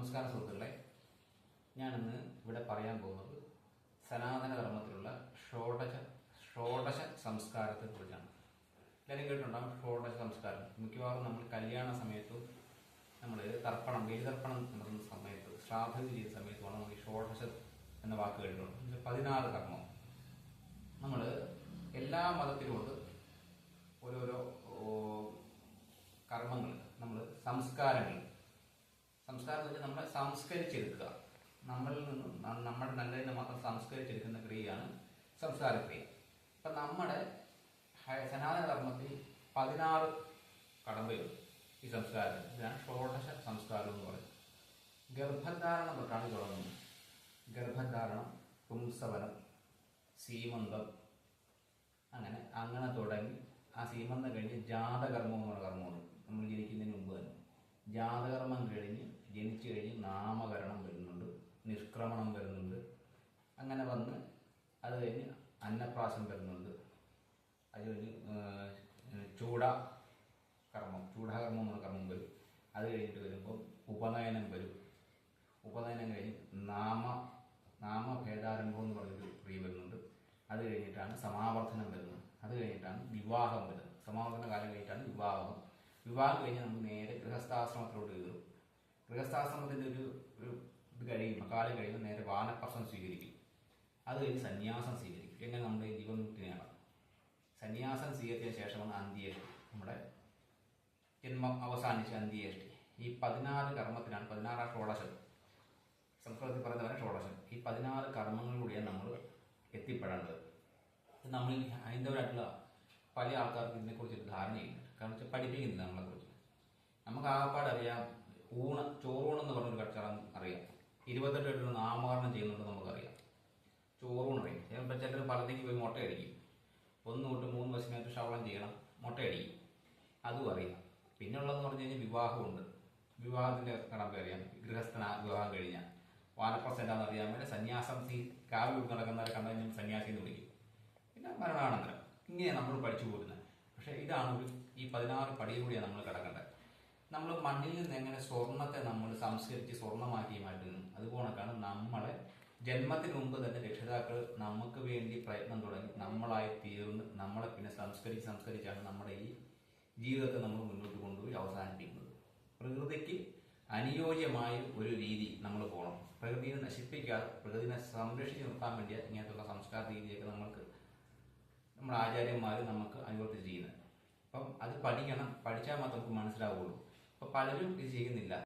നമസ്കാരം സുഹൃത്തുക്കളെ. ഞാനിന്ന് ഇവിടെ പറയാൻ പോകുന്നത് സനാതന ധർമ്മത്തിലുള്ള ഷോഡശ ഷോഡശ സംസ്കാരത്തെ കുറിച്ചാണ്. എല്ലാവരും കേട്ടിട്ടുണ്ടാകും ഷോഡശ സംസ്കാരം. മിക്കവാറും നമ്മൾ കല്യാണ സമയത്തും നമ്മൾ തർപ്പണം ബലിതർപ്പണം നടത്തുന്ന സമയത്ത് ശ്രാദ്ധം ചെയ്യുന്ന സമയത്തുമാണ് നമ്മൾ ഈ ഷോഡശ എന്ന വാക്ക് കേട്ടിട്ടുണ്ട് പതിനാറ് കർമ്മം. നമ്മൾ എല്ലാ മതത്തിലുമുണ്ട് ഓരോരോ കർമ്മങ്ങൾ നമ്മൾ സംസ്കാരങ്ങൾ. സംസ്കാരം എന്ന് വെച്ചാൽ നമ്മളെ സംസ്കരിച്ചെടുക്കുക. നമ്മളിൽ നിന്നും നമ്മുടെ നല്ലതിനെ മാത്രം സംസ്കരിച്ചെടുക്കുന്ന ക്രിയയാണ് സംസ്കാരക്രിയ. ഇപ്പം നമ്മുടെ സനാതന ധർമ്മത്തിൽ പതിനാറ് കടമ്പയുണ്ട് ഈ സംസ്കാരത്തിൽ. ഇതാണ് ഷോഡശ സംസ്കാരം എന്ന് പറയുന്നത്. ഗർഭധാരണം തൊട്ടാണ് തുടങ്ങുന്നത്. ഗർഭധാരണം പുംസവനം സീമന്തം അങ്ങനെ അങ്ങനെ തുടങ്ങി ആ സീമന്തം കഴിഞ്ഞ് ജാതകർമ്മം എന്ന് പറഞ്ഞ നമ്മൾ ജനിക്കുന്നതിന് മുമ്പ് തന്നെ. ജാതകർമ്മം കഴിഞ്ഞ് ജനിച്ചു കഴിഞ്ഞ് നാമകരണം വരുന്നുണ്ട് നിഷ്ക്രമണം വരുന്നുണ്ട്. അങ്ങനെ വന്ന് അത് കഴിഞ്ഞ് അന്നപ്രാശം വരുന്നുണ്ട്. അത് കഴിഞ്ഞ് ചൂട കർമ്മം ചൂടാകർമ്മം എന്ന കർമ്മം വരും. അത് കഴിഞ്ഞിട്ട് വരുമ്പോൾ ഉപനയനം വരും. ഉപനയനം കഴിഞ്ഞ് നാമ നാമഭേദാരംഭം എന്ന് പറഞ്ഞൊരു ക്രിയ വരുന്നുണ്ട്. അത് കഴിഞ്ഞിട്ടാണ് സമാവർത്തനം വരുന്നത്. അത് കഴിഞ്ഞിട്ടാണ് വിവാഹം വരുന്നത്. സമാവർത്തന കാലം കഴിഞ്ഞിട്ടാണ് വിവാഹം. വിവാഹം കഴിഞ്ഞ് നമ്മൾ നേരെ ഗൃഹസ്ഥാശ്രമത്തിലോട്ട് കയറും. ഗൃഹസ്ഥാശ്രമത്തിന്റെ ഒരു ഒരു ഇത് കഴിയുമ്പോൾ കാലം കഴിയുമ്പോൾ നേരെ വാനപ്രസം സ്വീകരിക്കും. അത് കഴിഞ്ഞ് സന്യാസം സ്വീകരിക്കും. എങ്ങനെ നമ്മുടെ ഈ നേടാം സന്യാസം സ്വീകരിച്ചതിന് ശേഷമാണ് അന്ത്യേഷ്ടി നമ്മുടെ ജന്മം അവസാനിച്ച അന്ത്യേഷ്ടി ഈ പതിനാല് കർമ്മത്തിനാണ് പതിനാറാം ഷോളശം സംസ്കൃതത്തിൽ പറയുന്ന ഷോളശം ഈ പതിനാറ് കർമ്മങ്ങളിലൂടെയാണ് നമ്മൾ എത്തിപ്പെടേണ്ടത്. നമ്മൾ ഹൈന്ദവരായിട്ടുള്ള പല ആൾക്കാർക്കും ഇതിനെക്കുറിച്ച് ഒരു ധാരണയില്ല കാരണം വെച്ചാൽ പഠിപ്പിക്കുന്നില്ല നമ്മളെക്കുറിച്ച്. നമുക്ക് ആകപ്പാട് അറിയാം ചോറൂണ് ചോറൂണെന്ന് പറഞ്ഞൊരു കച്ചറം അറിയാം. ഇരുപത്തെട്ട് പേരുടെ നാമകരണം ചെയ്യുന്നുണ്ട് നമുക്കറിയാം. ചോറൂണ് അറിയാം. ചിലപ്പോൾ ചിലർ പലതേക്ക് പോയി മുട്ട അടിക്കും. ഒന്ന് തൊട്ട് മൂന്ന് വയസ്സിനകത്ത് ശവളം ചെയ്യണം മുട്ട അടിക്കും. അതും അറിയാം. പിന്നെ ഉള്ളതെന്ന് പറഞ്ഞു കഴിഞ്ഞാൽ വിവാഹമുണ്ട്. വിവാഹത്തിന്റെ കടമ്പ അറിയാം. ഗൃഹസ്ഥന വിവാഹം കഴിഞ്ഞാൽ വാനപ്രസന്റാന്ന് അറിയാൻ വേണ്ടി സന്യാസം സീ കാവ്യ നടക്കുന്നവരെ കണ്ടു കഴിഞ്ഞാൽ സന്യാസി എന്ന് വിളിക്കും. പിന്നെ മരണാനന്തരം. ഇങ്ങനെ നമ്മൾ പഠിച്ചു പോരുന്നത് പക്ഷേ ഇതാണ് ഒരു ഈ പതിനാറ് പടിയിലൂടെയാണ് നമ്മൾ കിടക്കേണ്ടത്. നമ്മൾ മണ്ണിൽ നിന്ന് എങ്ങനെ സ്വർണത്തെ നമ്മൾ സംസ്കരിച്ച് സ്വർണമാക്കി മാറ്റുന്നു അതുപോണക്കാണ് നമ്മളെ ജന്മത്തിന് മുമ്പ് തന്നെ രക്ഷിതാക്കൾ നമുക്ക് വേണ്ടി പ്രയത്നം തുടങ്ങി നമ്മളായി തീർന്ന് നമ്മളെ പിന്നെ സംസ്കരിച്ച് സംസ്കരിച്ചാണ് നമ്മുടെ ഈ ജീവിതത്തെ നമ്മൾ മുന്നോട്ട് കൊണ്ടുപോയി അവസാനിപ്പിക്കുന്നത്. പ്രകൃതിക്ക് അനുയോജ്യമായ ഒരു രീതി നമ്മൾ പോകണം പ്രകൃതിയെ നശിപ്പിക്കാതെ പ്രകൃതിയെ സംരക്ഷിച്ച് നിർത്താൻ വേണ്ടി ഇങ്ങനത്തുള്ള സംസ്കാര രീതിയൊക്കെ നമ്മൾക്ക് നമ്മുടെ ആചാര്യന്മാർ നമുക്ക് അനുവർത്തിച്ച് ചെയ്യുന്നത്. അപ്പം അത് പഠിക്കണം. പഠിച്ചാൽ മാത്രം നമുക്ക് മനസ്സിലാവുള്ളൂ. അപ്പം പലരും ഇത് ചെയ്യുന്നില്ല.